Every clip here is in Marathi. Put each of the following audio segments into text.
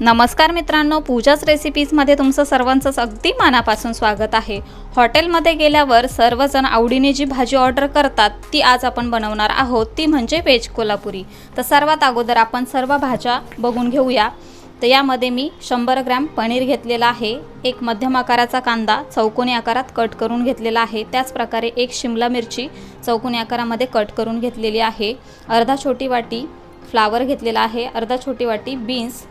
नमस्कार मित्रांनो पूजाच रेसिपीजमध्ये तुमचं सर्वांचंच अगदी मनापासून स्वागत आहे. हॉटेलमध्ये गेल्यावर सर्वजण आवडीने जी भाजी ऑर्डर करतात ती आज आपण बनवणार आहोत. ती म्हणजे व्हेज कोल्हापुरी. तर सर्वात अगोदर आपण सर्व भाज्या बघून घेऊया. तर यामध्ये मी शंभर ग्रॅम पनीर घेतलेला आहे. एक मध्यम आकाराचा कांदा चौकोनी आकारात कट करून घेतलेला आहे. त्याचप्रकारे एक शिमला मिरची चौकोनी आकारामध्ये कट करून घेतलेली आहे. अर्धा छोटी वाटी फ्लावर घेतलेला आहे. अर्धा छोटी वाटी बीन्स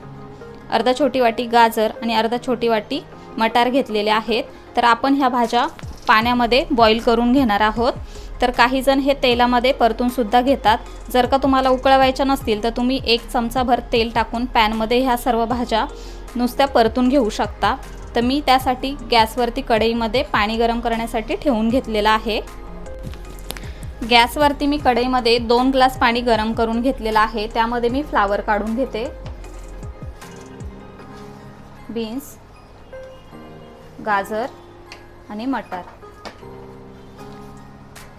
अर्धा छोटी वाटी गाजर आणि अर्धा छोटी वाटी मटार घेतलेले आहेत. तर आपण ह्या भाज्या पाण्यामध्ये बॉईल करून घेणार आहोत. तर काही जण हे तेलामध्ये परतूनसुद्धा घेतात. जर का तुम्हाला उकळवायच्या नसतील तर तुम्ही एक चमचाभर तेल टाकून पॅनमध्ये ह्या सर्व भाज्या नुसत्या परतून घेऊ शकता. तर मी त्यासाठी गॅसवरती कढईमध्ये पाणी गरम करण्यासाठी ठेवून घेतलेलं आहे. गॅसवरती मी कढईमध्ये दोन ग्लास पाणी गरम करून घेतलेलं आहे. त्यामध्ये मी फ्लावर काढून घेते. बीन्स गाजर आणि मटार.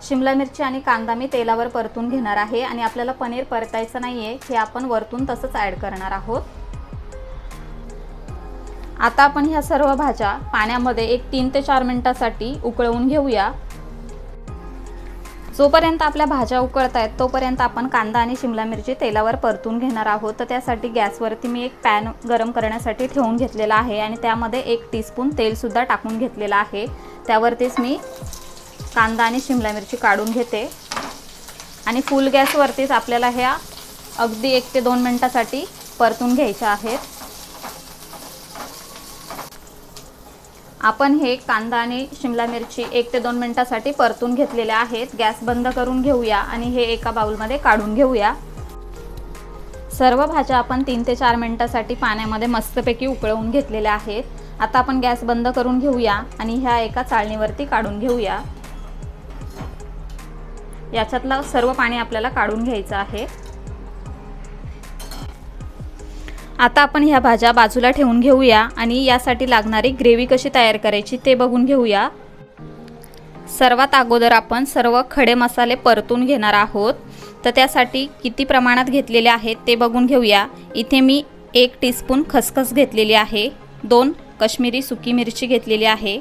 शिमला मिरची आणि कांदा मी तेलावर परतून घेणार आहे आणि आपल्याला पनीर परतायचं नाही आहे हे आपण वरतून तसंच ॲड करणार आहोत. आता आपण ह्या सर्व भाज्या पाण्यामध्ये एक तीन ते चार मिनिटासाठी उकळवून घेऊया. जोपर्यंत आपल्या भाज्या उकळत आहेत तोपर्यंत आपण कांदा आणि शिमला मिरची तेलावर परतून घेणार आहोत. तर त्यासाठी गॅसवरती मी एक पॅन गरम करण्यासाठी ठेवून घेतलेला आहे आणि त्यामध्ये एक टीस्पून तेलसुद्धा टाकून घेतलेलं आहे. त्यावरतीच मी कांदा आणि शिमला मिरची काढून घेते. आणि फुल गॅसवरतीच आपल्याला ह्या अगदी एक ते दोन मिनटासाठी परतून घ्यायच्या आहेत. आपण हे कांदा आणि शिमला मिरची एक ते दोन मिनटासाठी परतून घेतलेल्या आहेत. गॅस बंद करून घेऊया आणि हे एका बाउलमध्ये काढून घेऊया. सर्व भाज्या आपण तीन ते चार मिनटासाठी पाण्यामध्ये मस्तपैकी उकळवून घेतलेल्या आहेत. आता आपण गॅस बंद करून घेऊया आणि ह्या एका चाळणीवरती काढून घेऊया. याच्यातलं सर्व पाणी आपल्याला काढून घ्यायचं आहे. आता आपण ह्या भाज्या बाजूला ठेवून घेऊया आणि यासाठी लागणारी ग्रेव्ही कशी तयार करायची ते बघून घेऊया. सर्वात अगोदर आपण सर्व खडे मसाले परतून घेणार आहोत. तर त्यासाठी किती प्रमाणात घेतलेले आहेत ते बघून घेऊया. इथे मी एक टीस्पून खसखस घेतलेली आहे. दोन कश्मीरी सुकी मिरची घेतलेली आहे.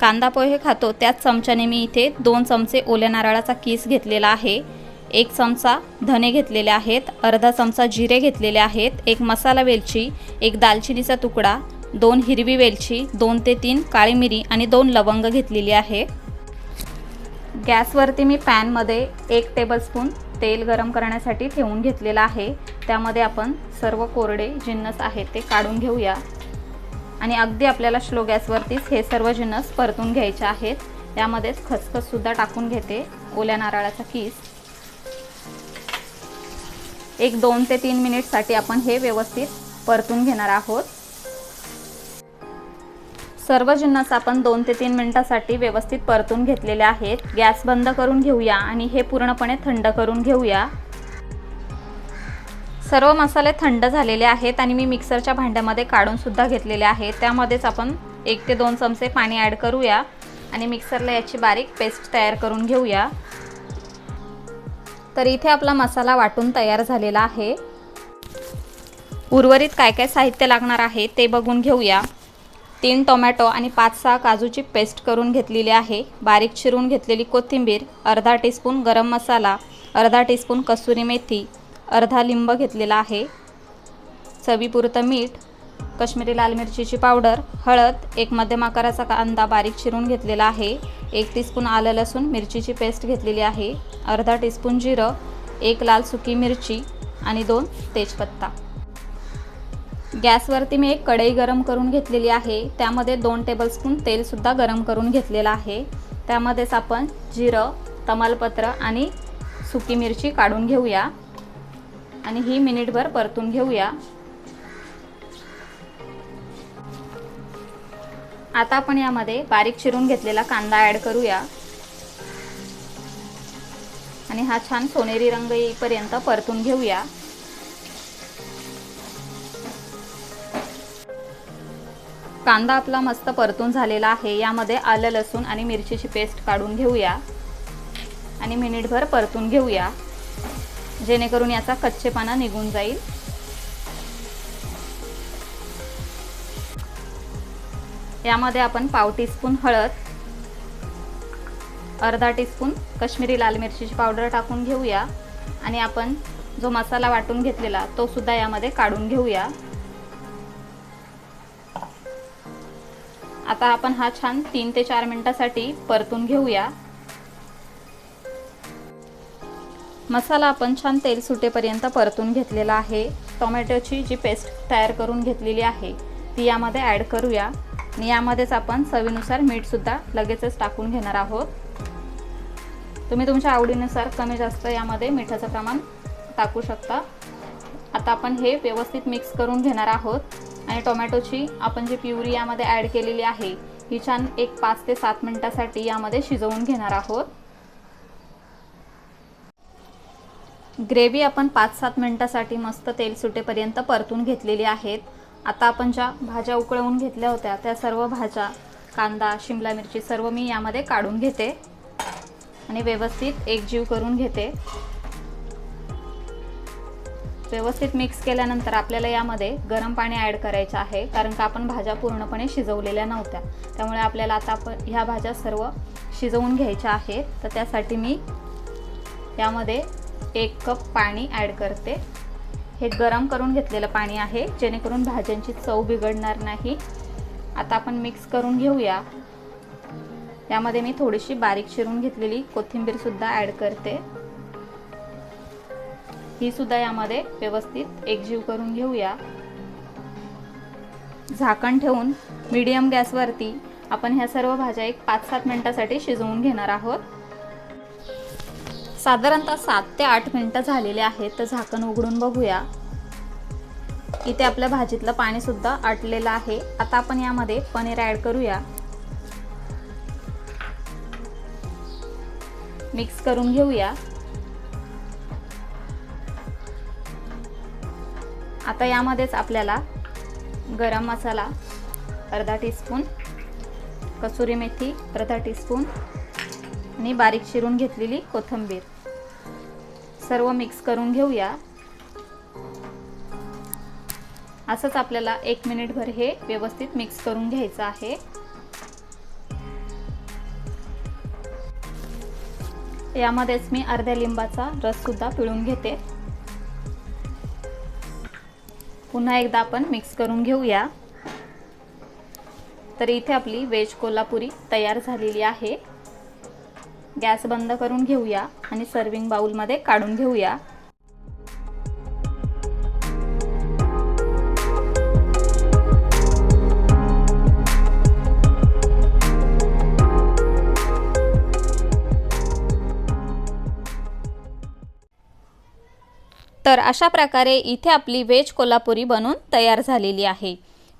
कांदा पोहे खातो त्याच चमच्याने मी इथे दोन चमचे ओल्या नारळाचा किस घेतलेला आहे. एक चमचा धने घेतलेले आहेत अर्धा चमचा जिरे घेतलेले आहेत एक मसाला वेलची एक दालचिनीचा तुकडा दोन हिरवी वेलची दोन ते तीन काळी मिरी आणि दोन लवंग घेतलेली आहे. गॅसवरती मी पॅनमध्ये एक टेबलस्पून तेल गरम करण्यासाठी ठेवून घेतलेलं आहे. त्यामध्ये आपण सर्व कोरडे जिन्नस आहेत ते काढून घेऊया. आणि अगदी आपल्याला स्लो गॅसवरतीच हे सर्व जिन्नस परतून घ्यायचे आहेत. त्यामध्येच खसखससुद्धा टाकून घेते. ओल्या नारळाचा कीस. एक दोन ते तीन मिनिटसाठी आपण हे व्यवस्थित परतून घेणार आहोत. सर्व जिन्नस आपण दोन ते तीन मिनिटासाठी व्यवस्थित परतून घेतलेले आहेत. गॅस बंद करून घेऊया आणि हे पूर्णपणे थंड करून घेऊया. सर्व मसाले थंड झालेले आहेत आणि मी मिक्सरच्या भांड्यामध्ये काढूनसुद्धा घेतलेले आहेत. त्यामध्येच आपण एक ते दोन चमचे पाणी ॲड करूया आणि मिक्सरला याची बारीक पेस्ट तयार करून घेऊया. तर इथे आपला मसाला वाटून तयार झालेला आहे. उर्वरित काय काय साहित्य लागणार आहे ते बघून घेऊया. तीन टोमॅटो आणि पाच सहा काजूची पेस्ट करून घेतलेली आहे. बारीक चिरून घेतलेली कोथिंबीर अर्धा टीस्पून गरम मसाला अर्धा टीस्पून कसुरी मेथी अर्धा लिंब घेतलेला आहे. चवीपुरतं मीठ कश्मीरी लाल मिरचीची पावडर हळद एक मध्यम आकाराचा कांदा बारीक चिरून घेतलेला आहे. एक टीस्पून आलं लसूण मिरचीची पेस्ट घेतलेली आहे. अर्धा टीस्पून जिरं एक लाल सुकी मिरची आणि दोन तेजपत्ता. गॅसवरती मी एक कढई गरम करून घेतलेली आहे. त्यामध्ये दोन टेबलस्पून तेलसुद्धा गरम करून घेतलेलं आहे. त्यामध्येच आपण जिरं तमालपत्र आणि सुकी मिरची काढून घेऊया. आणि ही मिनिटभर परतून घेऊया. आता आपण यामध्ये बारीक चिरून घेतलेला कांदा ॲड करूया. आणि हा छान सोनेरी रंग येईपर्यंत परतून घेऊया. कांदा आपला मस्त परतून झालेला आहे. यामध्ये आलं लसूण आणि मिरचीची पेस्ट काढून घेऊया. आणि मिनिटभर परतून घेऊया. जेणेकरून याचा कच्चेपणा निघून जाईल. यामध्ये आपण पाव टीस्पून हळद अर्धा टीस्पून कश्मीरी लाल मिरचीची पावडर टाकून घेऊया. आणि आपण जो मसाला वाटून घेतलेला तो सुद्धा यामध्ये काढून घेऊया. आता आपण हा छान तीन ते चार मिनिटासाठी परतून घेऊया. मसाला आपण छान तेल सुटेपर्यंत परतून घेतलेला आहे. टोमॅटोची जी पेस्ट तयार करून घेतलेली आहे ती यामध्ये ॲड करूया. आणि यामध्येच आपण चवीनुसार मीठसुद्धा लगेचच टाकून घेणार आहोत. तुम्ही तुमच्या आवडीनुसार कमी जास्त यामध्ये मिठाचं प्रमाण टाकू शकता. आता आपण हे व्यवस्थित मिक्स करून घेणार आहोत. आणि टोमॅटोची आपण जी प्युरी यामध्ये ॲड केलेली आहे ही छान एक पाच ते सात मिनटासाठी यामध्ये शिजवून घेणार आहोत. ग्रेव्ही आपण पाच सात मिनटासाठी मस्त तेल सुटेपर्यंत परतून घेतलेली आहेत. आता आपण ज्या भाज्या उकळवून घेतल्या होत्या त्या सर्व भाज्या कांदा शिमला मिरची सर्व मी यामध्ये काढून घेते आणि व्यवस्थित एकजीव करून घेते. व्यवस्थित मिक्स केल्यानंतर आपल्याला यामध्ये गरम पाणी ॲड करायचं आहे कारण का आपण भाज्या पूर्णपणे शिजवलेल्या नव्हत्या. त्यामुळे आपल्याला आता आपण ह्या भाज्या सर्व शिजवून घ्यायच्या आहेत. तर त्यासाठी मी यामध्ये एक कप पाणी ॲड करते. हे गरम करून घेतलेलं पाणी आहे जेणेकरून भाज्यांची चव बिघडणार नाही. आता आपण मिक्स करून घेऊया. यामध्ये मी थोडीशी बारीक चिरून घेतलेली कोथिंबीरसुद्धा ॲड करते. ही सुद्धा यामध्ये व्यवस्थित एकजीव करून घेऊया. झाकण ठेवून मीडियम गॅसवरती आपण ह्या सर्व भाज्या एक पाच सात मिनटासाठी शिजवून घेणार आहोत. साधारणतः सात ते आठ मिनटं झालेले आहेत. तर झाकण उघडून बघूया. इथे आपल्या भाजीतलं पाणीसुद्धा आटलेलं आहे. आता आपण यामध्ये पनीर ॲड करूया. मिक्स करून घेऊया. आता यामध्येच आपल्याला गरम मसाला अर्धा टीस्पून कसुरी मेथी अर्धा टीस्पून आणि बारीक चिरून घेतलेली कोथिंबीर. सर्व मिक्स करून घेऊया. असंच आपल्याला एक मिनिटभर हे व्यवस्थित मिक्स करून घ्यायचं आहे. यामध्येच मी अर्ध्या लिंबाचा रस सुद्धा पिळून घेते. पुन्हा एकदा आपण मिक्स करून घेऊया. तर इथे आपली वेज कोल्हापुरी तयार झालेली आहे. गॅस बंद करून घेऊया आणि सर्विंग बाउलमध्ये काढून घेऊया. तर अशा प्रकारे इथे आपली वेज कोल्हापुरी बनून तयार झालेली आहे.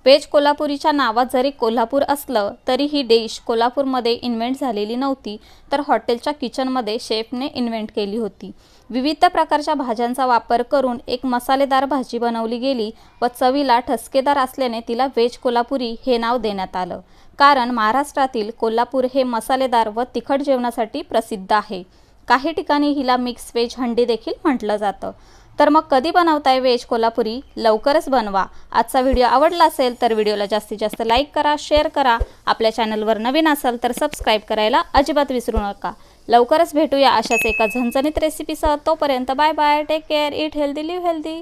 वेज कोल्हापुरीच्या नावात जरी कोल्हापूर असलं तरी ही डिश कोल्हापूरमध्ये इन्व्हेंट झालेली नव्हती तर हॉटेलच्या किचनमध्ये शेफने इन्व्हेंट केली होती. विविध प्रकारच्या भाज्यांचा वापर करून एक मसालेदार भाजी बनवली गेली व चवीला ठसकेदार असल्याने तिला वेज कोल्हापुरी हे नाव देण्यात आलं. कारण महाराष्ट्रातील कोल्हापूर हे मसालेदार व तिखट जेवणासाठी प्रसिद्ध आहे. काही ठिकाणी हिला मिक्स वेज हंडी देखील म्हटलं जातं. तर मग कधी बनवताय वेज कोल्हापुरी? लवकरच बनवा. आजचा व्हिडिओ आवडला असेल तर व्हिडिओला जास्तीत जास्त लाईक करा शेअर करा. आपल्या चॅनलवर नवीन असाल तर सबस्क्राईब करायला अजिबात विसरू नका. लवकरच भेटूया अशाच एका झणझणीत रेसिपीसह तोपर्यंत bye bye take care eat healthy live healthy